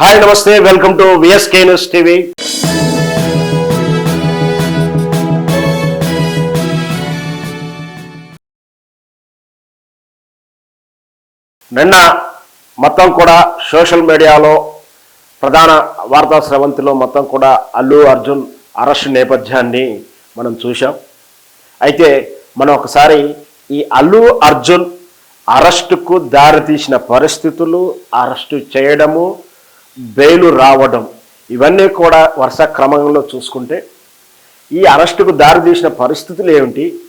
Hi నమస్తే. Welcome to VSK news TV నిన్న మొత్తం కూడా సోషల్ మీడియాలో ప్రధాన వార్తా స్రవంతిలో మొత్తం కూడా అల్లు అర్జున్ అరెస్ట్ నేపథ్యాన్ని మనం చూసాం అయితే మనం ఒకసారి ఈ అల్లు అర్జున్ అరెస్టుకు దారితీసిన పరిస్థితులు అరెస్టు చేయడము బెయిలు రావడం ఇవన్నీ కూడా వరుస క్రమంలో చూసుకుంటే ఈ అరెస్టుకు దారితీసిన పరిస్థితులు ఏమిటి?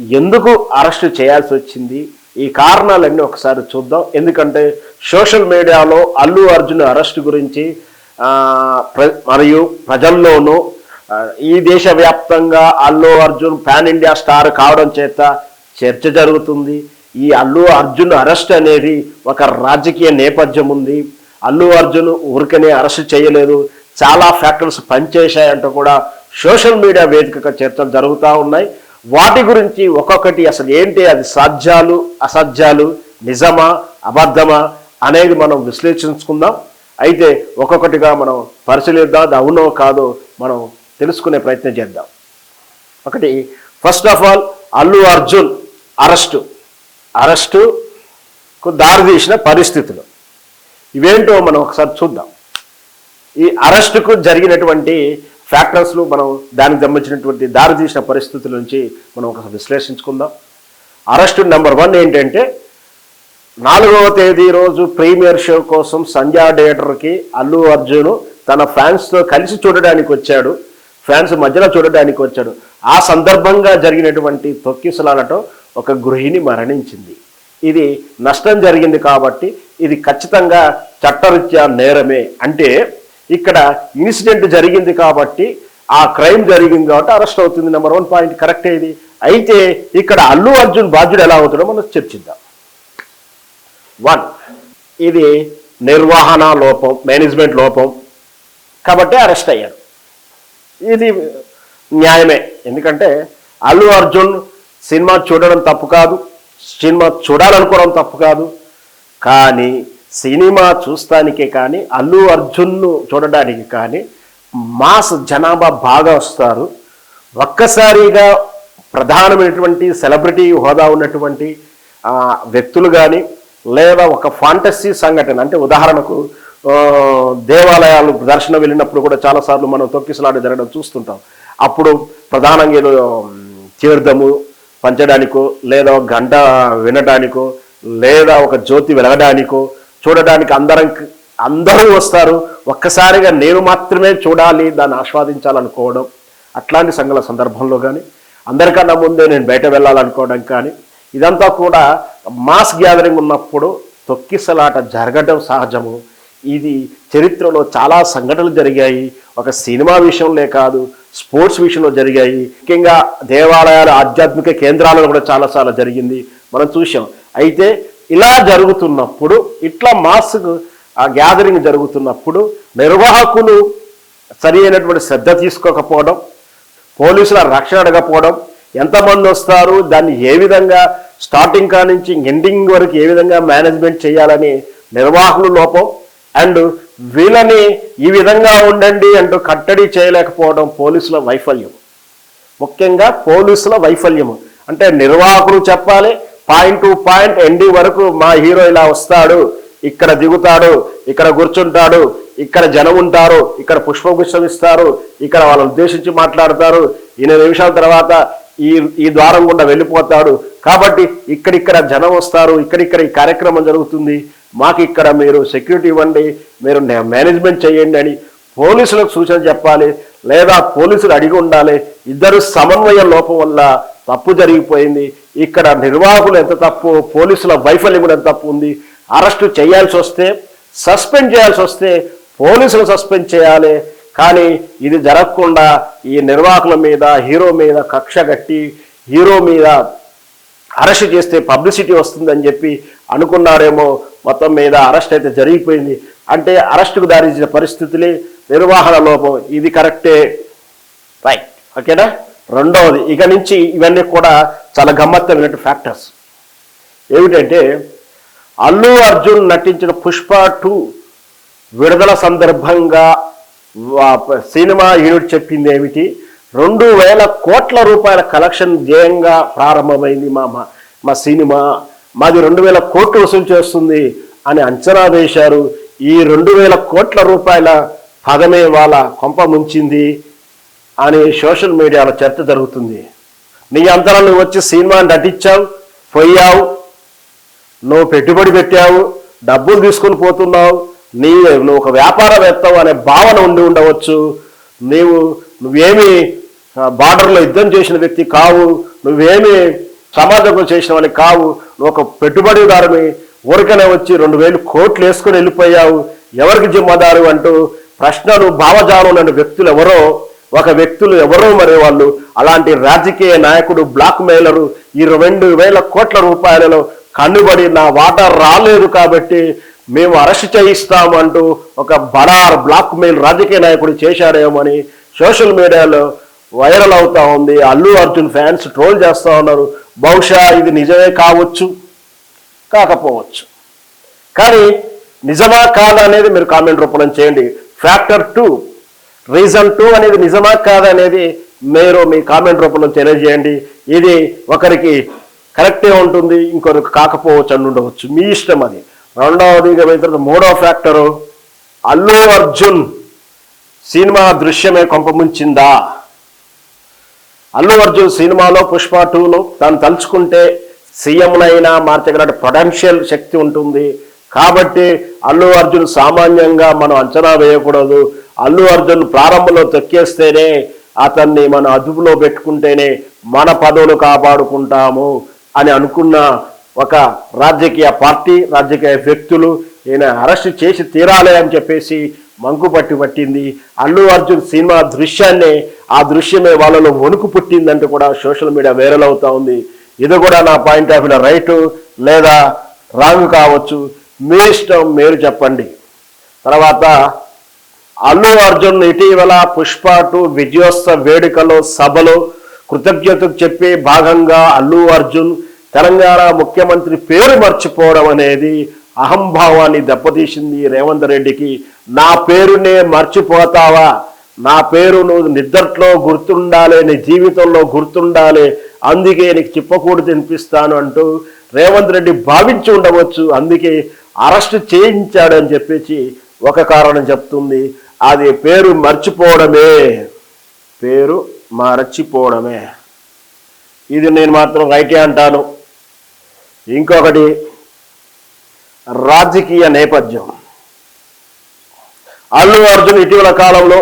ఎందుకు అరెస్టు చేయాల్సి వచ్చింది? ఈ కారణాలన్నీ ఒకసారి చూద్దాం. ఎందుకంటే సోషల్ మీడియాలో అల్లు అర్జున్ అరెస్టు గురించి ప్ర- మరియు ప్రజల్లోనూ ఈ దేశవ్యాప్తంగా Allu Arjun pan India star కావడం చేత చర్చ జరుగుతుంది. ఈ అల్లు అర్జున్ అరెస్ట్ అనేది ఒక రాజకీయ నేపథ్యం ఉంది. అల్లు అర్జున్ ఊరికనే అరెస్ట్ చేయలేదు. చాలా ఫ్యాక్టర్స్ పనిచేశాయంటూ కూడా సోషల్ మీడియా వేదికగా చర్చలు జరుగుతూ ఉన్నాయి. వాటి గురించి ఒక్కొక్కటి అసలు ఏంటి? అది సాధ్యాలు అసాధ్యాలు నిజమా అబద్ధమా అనేది మనం విశ్లేషించుకుందాం. అయితే ఒక్కొక్కటిగా మనం పరిశీలిద్దాం. అది అవునో కాదో మనం తెలుసుకునే ప్రయత్నం చేద్దాం. ఒకటి first of all Allu Arjun arrest. అరెస్టుకు దారితీసిన పరిస్థితులు. ఇవేంటో మనం ఒకసారి చూద్దాం. ఈ అరెస్టుకు జరిగినటువంటి ఫ్యాక్టర్స్లు మనం దానికి సంబంధించినటువంటి దారితీసిన పరిస్థితుల నుంచి మనం ఒకసారి విశ్లేషించుకుందాం. అరెస్టు నెంబర్ వన్ ఏంటంటే నాలుగవ తేదీ రోజు ప్రీమియర్ షో కోసం సంధ్యా థియేటర్కి అల్లు అర్జున్ తన ఫ్యాన్స్తో కలిసి చూడడానికి వచ్చాడు. ఫ్యాన్స్ మధ్యలో చూడడానికి వచ్చాడు. ఆ సందర్భంగా జరిగినటువంటి తొక్కిసలాలతో ఒక గృహిణి మరణించింది. ఇది నష్టం జరిగింది కాబట్టి ఇది ఖచ్చితంగా చట్టరీత్యా నేరమే. అంటే ఇక్కడ ఇన్సిడెంట్ జరిగింది కాబట్టి ఆ క్రైమ్ జరిగింది కాబట్టి అరెస్ట్ అవుతుంది నెంబర్ వన్ పాయింట్. కరెక్ట్ ఇది. అయితే ఇక్కడ అల్లు అర్జున్ బాధ్యుడు ఎలా అవుతాడో మనం చర్చిద్దాం. వన్ ఇది నిర్వహణ లోపం మేనేజ్మెంట్ లోపం. కాబట్టి అరెస్ట్ అయ్యారు ఇది న్యాయమే. ఎందుకంటే అల్లు అర్జున్ సినిమా చూడడం తప్పు కాదు సినిమా చూడాలనుకోవడం తప్పు కాదు కానీ సినిమా చూస్తానికే కానీ అల్లు అర్జున్ను చూడడానికి కానీ మాస్ జనాభా బాగా వస్తారు. ఒక్కసారిగా ప్రధానమైనటువంటి సెలబ్రిటీ హోదా ఉన్నటువంటి వ్యక్తులు కానీ లేదా ఒక ఫాంటసీ సంఘటన అంటే ఉదాహరణకు దేవాలయాలు దర్శనం వెళ్ళినప్పుడు కూడా చాలాసార్లు మనం తొక్కిసలాడి జరగడం చూస్తుంటాం. అప్పుడు ప్రధానంగా ఏదో తీర్థము పంచడానికో లేదా గంట వినడానికో లేదా ఒక జ్యోతి వెలగడానికో చూడడానికి అందరం అందరూ వస్తారు. ఒక్కసారిగా నేను మాత్రమే చూడాలి దాన్ని ఆస్వాదించాలనుకోవడం. అట్లాంటి సంఘాల సందర్భంలో కానీ అందరికన్నా ముందే నేను బయట వెళ్ళాలనుకోవడం కానీ ఇదంతా కూడా మాస్ గ్యాదరింగ్ ఉన్నప్పుడు తొక్కిసలాట జరగడం సహజము. ఇది చరిత్రలో చాలా సంఘటనలు జరిగాయి. ఒక సినిమా విషయంలో కాదు స్పోర్ట్స్ విషయంలో జరిగాయి. ముఖ్యంగా దేవాలయాల ఆధ్యాత్మిక కేంద్రాలలో కూడా చాలాసార్లు జరిగింది. మనం చూసాం అయితే ఇలా జరుగుతున్నప్పుడు ఇట్లా మాస్ ఆ గ్యాదరింగ్ జరుగుతున్నప్పుడు నిర్వాహకులు సరి అయినటువంటి శ్రద్ధ తీసుకోకపోవడం పోలీసుల రక్షణ అడగకపోవడం ఎంతమంది వస్తారు దాన్ని ఏ విధంగా స్టార్టింగ్ కా నుంచి ఎండింగ్ వరకు ఏ విధంగా మేనేజ్మెంట్ చేయాలని నిర్వాహకులు లోపం అండ్ వీళ్ళని ఈ విధంగా ఉండండి అంటూ కట్టడి చేయలేకపోవడం పోలీసుల వైఫల్యం. ముఖ్యంగా పోలీసుల వైఫల్యము. అంటే నిర్వాహకులు చెప్పాలి పాయింట్ టు పాయింట్ ఎండి వరకు మా హీరో ఇలా వస్తాడు. ఇక్కడ దిగుతాడు ఇక్కడ కూర్చుంటాడు ఇక్కడ జనం ఉంటారు ఇక్కడ పుష్పగుచ్చం ఇస్తారు ఇక్కడ వాళ్ళని ఉద్దేశించి మాట్లాడతారు. ఎనిమిది నిమిషాల తర్వాత ఈ ఈ ద్వారం గుండా వెళ్ళిపోతాడు. కాబట్టి ఇక్కడిక్కడ జనం వస్తారు ఇక్కడిక్కడ ఈ కార్యక్రమం జరుగుతుంది. మాకు ఇక్కడ మీరు సెక్యూరిటీ ఇవ్వండి మీరు మేనేజ్మెంట్ చేయండి అని పోలీసులకు సూచన చెప్పాలి. లేదా పోలీసులు అడిగి ఉండాలి ఇద్దరు సమన్వయ లోపం వల్ల తప్పు జరిగిపోయింది. ఇక్కడ నిర్వాహకులు ఎంత తప్పు పోలీసుల వైఫల్యం కూడా ఎంత తప్పు ఉంది అరెస్టు చేయాల్సి వస్తే సస్పెండ్ చేయాల్సి వస్తే పోలీసులు సస్పెండ్ చేయాలి. కానీ ఇది జరగకుండా ఈ నిర్వాహకుల మీద హీరో మీద కక్ష కట్టి హీరో మీద అరెస్ట్ చేస్తే పబ్లిసిటీ వస్తుందని చెప్పి అనుకున్నారేమో మొత్తం మీద అరెస్ట్ అయితే జరిగిపోయింది. అంటే అరెస్టుకు దారించిన పరిస్థితులే నిర్వహణ లోపం. ఇది కరెక్టే. రైట్. ఓకేనా? రెండవది ఇక నుంచి ఇవన్నీ కూడా చాలా గమ్మత్తమైనటువంటి ఫ్యాక్టర్స్ ఏమిటంటే అల్లు అర్జున్ నటించిన పుష్ప టూ విడుదల సందర్భంగా సినిమా యూనిట్ చెప్పింది ఏమిటి? రెండు వేల కోట్ల రూపాయల కలెక్షన్ ధ్యేయంగా ప్రారంభమైంది మా మా మా సినిమా. మాది రెండు వేల కోట్లు వసూలు చేస్తుంది అని అంచనా వేశారు. ఈ రెండు వేల కోట్ల రూపాయల పదమే వాళ్ళ కొంప ముంచింది. అని సోషల్ మీడియాలో చర్చ జరుగుతుంది. నీ అంతరం నువ్వు వచ్చి సినిమా నటించావు పోయావు నువ్వు పెట్టుబడి పెట్టావు డబ్బులు తీసుకొని పోతున్నావు నీ నువ్వు ఒక వ్యాపారవేత్తవు అనే భావన ఉండి ఉండవచ్చు. నీవు నువ్వేమి బార్డర్లో యుద్ధం చేసిన వ్యక్తి కావు నువ్వేమి సమాజంలో చేసిన వాడిని కావు నువ్వు ఒక పెట్టుబడిదారుని ఊరికనే వచ్చి రెండు వేలు కోట్లు వేసుకొని వెళ్ళిపోయావు ఎవరికి జిమ్మదారు అంటూ ప్రశ్నలు భావజాలం లేని వ్యక్తులు ఎవరో ఒక వ్యక్తులు ఎవరో మరి వాళ్ళు అలాంటి రాజకీయ నాయకుడు బ్లాక్ మెయిలరు ఈ రెండు వేల కోట్ల రూపాయలలో కన్నుబడి నా వాటా రాలేదు కాబట్టి మేము అరెస్ట్ చేయిస్తాము అంటూ ఒక బడార్ బ్లాక్ మెయిల్ రాజకీయ నాయకుడు చేశాడేమో అని సోషల్ మీడియాలో వైరల్ అవుతా ఉంది. అల్లు అర్జున్ ఫ్యాన్స్ ట్రోల్ చేస్తూ ఉన్నారు. బహుశా ఇది నిజమే కావచ్చు కాకపోవచ్చు. కానీ నిజమా కాదా అనేది మీరు కామెంట్ రూపంలో చేయండి. ఫ్యాక్టర్ టూ రీజన్ టూ అనేది నిజమా కాదనేది అనేది మీరు మీ కామెంట్ రూపంలో తెలియజేయండి. ఇది ఒకరికి కరెక్టే ఉంటుంది ఇంకొకరికి కాకపోవచ్చు అని ఉండవచ్చు. మీ ఇష్టం అది. రెండవది ఇక తర్వాత మూడవ ఫ్యాక్టరు అల్లు అర్జున్ సినిమా దృశ్యమే కొంపముంచిందా అల్లు అర్జున్ సినిమాలో పుష్ప టూలో తను తలుచుకుంటే సీఎంనైనా మార్చగల పొటెన్షియల్ శక్తి ఉంటుంది. కాబట్టి అల్లు అర్జున్ సామాన్యంగా మనం అంచనా వేయకూడదు. అల్లు అర్జున్ ప్రారంభంలో తొక్కేస్తేనే అతన్ని మన అదుపులో పెట్టుకుంటేనే మన పదవులు కాపాడుకుంటాము అని అనుకున్న ఒక రాజకీయ పార్టీ రాజకీయ వ్యక్తులు ఈయన అరెస్ట్ చేసి తీరాలి అని చెప్పేసి మంకు పట్టి పట్టింది. అల్లు అర్జున్ సినిమా దృశ్యాన్ని ఆ దృశ్యమే వాళ్ళలో వణుకు పుట్టిందంటూ కూడా సోషల్ మీడియా వైరల్ అవుతా ఉంది. ఇది కూడా నా పాయింట్ ఆఫ్ వ్యూ రైటు లేదా రాంగ్ కావచ్చు. మీ ఇష్టం మీరు చెప్పండి. తర్వాత అల్లు అర్జున్ ఇటీవల పుష్ప విజయోత్సవ వేడుకలో సభలో కృతజ్ఞతకు చెప్పే భాగంగా అల్లు అర్జున్ తెలంగాణ ముఖ్యమంత్రి పేరు మర్చిపోవడం అనేది అహంభావాన్ని దెబ్బతీసింది రేవంత్ రెడ్డికి. నా పేరునే మర్చిపోతావా? నా పేరు నువ్వు నిద్రలో గుర్తుండాలి నీ జీవితంలో గుర్తుండాలి అందుకే నీకు చిప్పకూడదు తినిపిస్తాను అంటూ రేవంత్ రెడ్డి భావించి ఉండవచ్చు. అందుకే అరెస్ట్ చేయించాడని చెప్పేసి ఒక కారణం చెప్తుంది. అది పేరు మర్చిపోవడమే. పేరు మరచిపోవడమే. ఇది నేను మాత్రం రైటే అంటాను. ఇంకొకటి రాజకీయ నేపథ్యం. అల్లు అర్జున్ ఇటీవల కాలంలో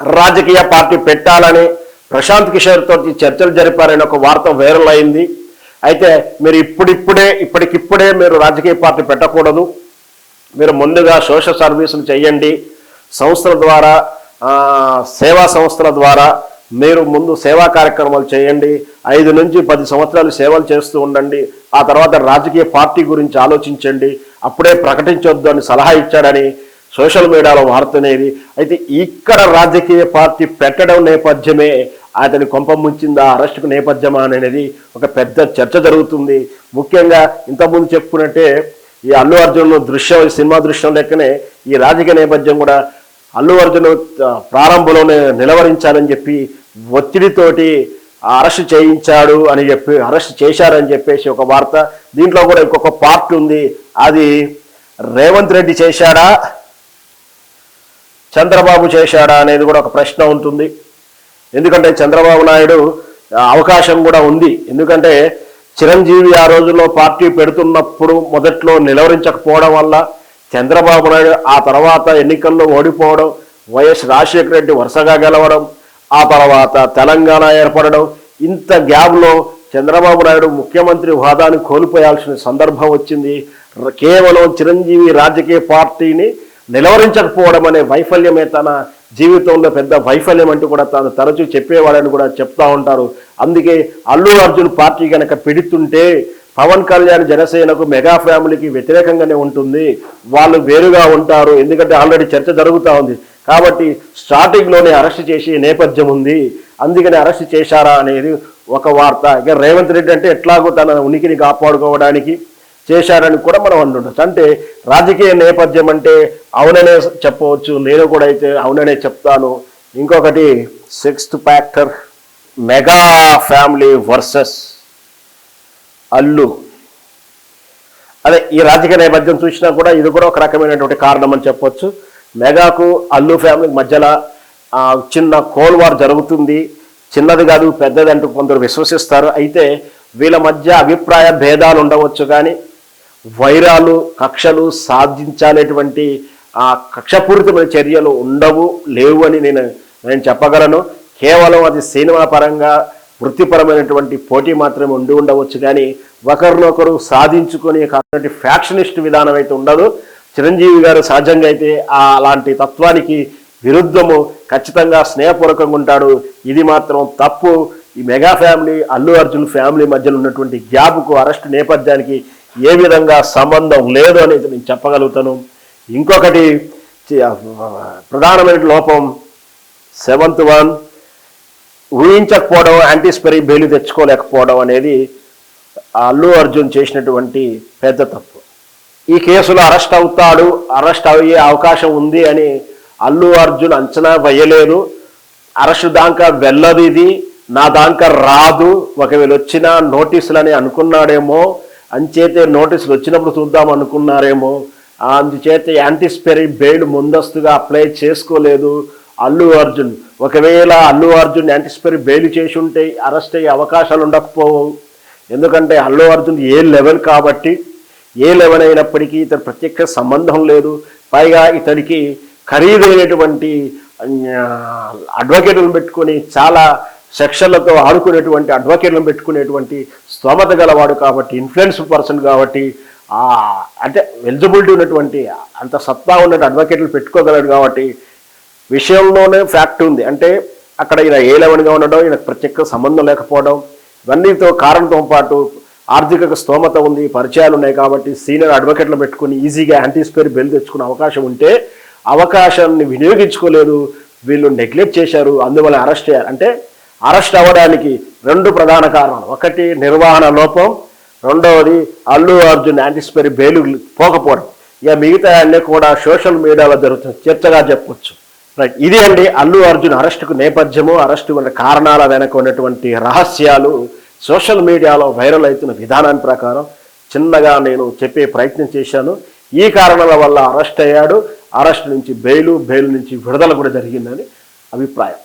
రాజకీయ పార్టీ పెట్టాలని ప్రశాంత్ కిషోర్ తోటి చర్చలు జరిపారని ఒక వార్త వైరల్ అయింది. అయితే మీరు ఇప్పుడిప్పుడే ఇప్పటికిప్పుడే మీరు రాజకీయ పార్టీ పెట్టకూడదు. మీరు ముందుగా సోషల్ సర్వీసులు చేయండి. సంస్థల ద్వారా సేవా సంస్థల ద్వారా మీరు ముందు సేవా కార్యక్రమాలు చేయండి. ఐదు నుంచి పది సంవత్సరాలు సేవలు చేస్తూ ఉండండి. ఆ తర్వాత రాజకీయ పార్టీ గురించి ఆలోచించండి. అప్పుడే ప్రకటించొద్దు అని సలహా ఇచ్చాడని సోషల్ మీడియాలో వార్తనేది అయితే ఇక్కడ రాజకీయ పార్టీ పెట్టడం నేపథ్యమే అతని కొంప ముంచిందా అరెస్టుకు నేపథ్యమా అనేది ఒక పెద్ద చర్చ జరుగుతుంది. ముఖ్యంగా ఇంతకుముందు చెప్పుకున్నట్టే ఈ అల్లు అర్జున్ దృశ్యం సినిమా దృశ్యం లెక్కనే ఈ రాజకీయ నేపథ్యం కూడా అల్లు అర్జున్ ప్రారంభంలోనే నిలవరించాలని చెప్పి ఒత్తిడితోటి అరెస్ట్ చేయించాడు అని చెప్పి అరెస్ట్ చేశారని చెప్పేసి ఒక వార్త. దీంట్లో కూడా ఇంకొక పార్ట్ ఉంది. అది రేవంత్ రెడ్డి చేశాడా? చంద్రబాబు చేశాడా అనేది కూడా ఒక ప్రశ్న ఉంటుంది. ఎందుకంటే చంద్రబాబు నాయుడు అవకాశం కూడా ఉంది. ఎందుకంటే చిరంజీవి ఆ రోజుల్లో పార్టీ పెడుతున్నప్పుడు మొదట్లో నిలవరించకపోవడం వల్ల చంద్రబాబు నాయుడు ఆ తర్వాత ఎన్నికల్లో ఓడిపోవడం వైఎస్ రాజశేఖర రెడ్డి వరుసగా గెలవడం ఆ తర్వాత తెలంగాణ ఏర్పడడం ఇంత గ్యాప్లో చంద్రబాబు నాయుడు ముఖ్యమంత్రి హోదాని కోల్పోయాల్సిన సందర్భం వచ్చింది. కేవలం చిరంజీవి రాజకీయ పార్టీని నిలవరించకపోవడం అనే వైఫల్యమే తన జీవితంలో పెద్ద వైఫల్యం అంటూ కూడా తాను తరచూ చెప్పేవాడని కూడా చెప్తా ఉంటారు. అందుకే అల్లు అర్జున్ పార్టీ కనుక పెడుతుంటే పవన్ కళ్యాణ్ జనసేనకు మెగా ఫ్యామిలీకి వ్యతిరేకంగానే ఉంటుంది. వాళ్ళు వేరుగా ఉంటారు. ఎందుకంటే ఆల్రెడీ చర్చ జరుగుతూ ఉంది. కాబట్టి స్టార్టింగ్లోనే అరెస్ట్ చేసే నేపథ్యం ఉంది. అందుకని అరెస్ట్ చేశారా అనేది ఒక వార్త. ఇక రేవంత్ రెడ్డి అంటే ఎట్లాగో తన ఉనికిని కాపాడుకోవడానికి చేశారని కూడా మనం అంటుండొచ్చు అంటే రాజకీయ నేపథ్యం అంటే అవుననే చెప్పవచ్చు. నేను కూడా అయితే అవుననే చెప్తాను. ఇంకొకటి sixth factor mega family versus Allu. అదే ఈ రాజకీయ నేపథ్యం చూసినా కూడా ఇది కూడా ఒక రకమైనటువంటి కారణం అని చెప్పొచ్చు. మెగాకు అల్లు ఫ్యామిలీ మధ్యలో చిన్న కోల్ వార్ జరుగుతుంది. చిన్నది కాదు పెద్దది అంటూ కొందరు విశ్వసిస్తారు. అయితే వీళ్ళ మధ్య అభిప్రాయ భేదాలు ఉండవచ్చు కానీ వైరాలు కక్షలు సాధించాలేటువంటి ఆ కక్షపూరితమైన చర్యలు ఉండవు లేవు అని నేను నేను చెప్పగలను. కేవలం అది సినిమా పరంగా వృత్తిపరమైనటువంటి పోటీ మాత్రమే ఉండి ఉండవచ్చు కానీ ఒకరినొకరు సాధించుకునే కాకుండా ఫ్యాక్షనిస్ట్ విధానం అయితే ఉండదు. చిరంజీవి గారు సహజంగా అయితే అలాంటి తత్వానికి విరుద్ధము ఖచ్చితంగా స్నేహపూర్వకంగా ఉంటాడు. ఇది మాత్రం తప్పు. ఈ mega family Allu Arjun family మధ్యలో ఉన్నటువంటి గ్యాప్కు అరెస్ట్ నేపథ్యానికి ఏ విధంగా సంబంధం లేదు అనేది నేను చెప్పగలుగుతాను. ఇంకొకటి ప్రధానమైన లోపం సెవెంత్ వన్ ఊహించకపోవడం యాంటిస్పరీ బెయిల్ తెచ్చుకోలేకపోవడం అనేది అల్లు అర్జున్ చేసినటువంటి పెద్ద తప్పు. ఈ కేసులో అరెస్ట్ అవుతాడు అరెస్ట్ అయ్యే అవకాశం ఉంది అని అల్లు అర్జున్ అంచనా వేయలేదు. అరెస్ట్ దాకా వెళ్ళదు ఇది నా దాకా రాదు ఒకవేళ వచ్చినా నోటీసులని అనుకున్నాడేమో అంచేతే నోటీసులు వచ్చినప్పుడు చూద్దాం అనుకున్నారేమో అందుచేత యాంటీస్పెరీ బెయిల్ ముందస్తుగా అప్లై చేసుకోలేదు అల్లు అర్జున్. ఒకవేళ అల్లు అర్జున్ యాంటిస్పెరీ బెయిల్ చేసి ఉంటే అరెస్ట్ అయ్యే అవకాశాలు ఉండకపోవు. ఎందుకంటే అల్లు అర్జున్ ఏ లెవెల్ కాబట్టి ఏ లెవెల్ అయినప్పటికీ ఇతను ప్రత్యక్ష సంబంధం లేదు. పైగా ఇతనికి ఖరీదైనటువంటి అడ్వకేట్లను పెట్టుకొని చాలా సెక్షన్లతో ఆడుకునేటువంటి అడ్వకేట్లను పెట్టుకునేటువంటి స్తోమత గలవాడు కాబట్టి ఇన్ఫ్లుయెన్స్ పర్సన్ కాబట్టి అంటే ఎలిజిబిలిటీ ఉన్నటువంటి అంత సత్తా ఉన్నట్టు అడ్వకేట్లు పెట్టుకోగలడు కాబట్టి విషయంలోనే ఫ్యాక్ట్ ఉంది. అంటే అక్కడ ఈయన ఏ లెవెన్గా ఉండడం ఈయన ప్రత్యేక సంబంధం లేకపోవడం ఇవన్నీతో కారణంతో పాటు ఆర్థిక స్తోమత ఉంది పరిచయాలు ఉన్నాయి కాబట్టి సీనియర్ అడ్వకేట్లు పెట్టుకుని ఈజీగా యాంటీస్పేర్ బెయిల్ తెచ్చుకునే అవకాశం ఉంటే అవకాశాన్ని వినియోగించుకోలేదు. వీళ్ళు నెగ్లెక్ట్ చేశారు అందువల్ల అరెస్ట్ చేయాలి. అంటే అరెస్ట్ అవ్వడానికి రెండు ప్రధాన కారణాలు. ఒకటి నిర్వహణ లోపం రెండవది అల్లు అర్జున్ యాంటీస్పేర్ బెయిల్ పోకపోవడం. ఇక మిగతా అన్నీ కూడా సోషల్ మీడియాలో జరుగుతుంది. చర్చగా చెప్పొచ్చు. రైట్ ఇది అండి అల్లు అర్జున్ అరెస్టుకు నేపథ్యము అరెస్టు ఉన్న కారణాల వెనక ఉన్నటువంటి రహస్యాలు. సోషల్ మీడియాలో వైరల్ అవుతున్న విధానాన్ని ప్రకారం చిన్నగా నేను చెప్పే ప్రయత్నం చేశాను. ఈ కారణాల వల్ల అరెస్ట్ అయ్యాడు. అరెస్ట్ నుంచి బెయిలు బెయిల్ నుంచి విడుదల కూడా జరిగిందని అభిప్రాయం.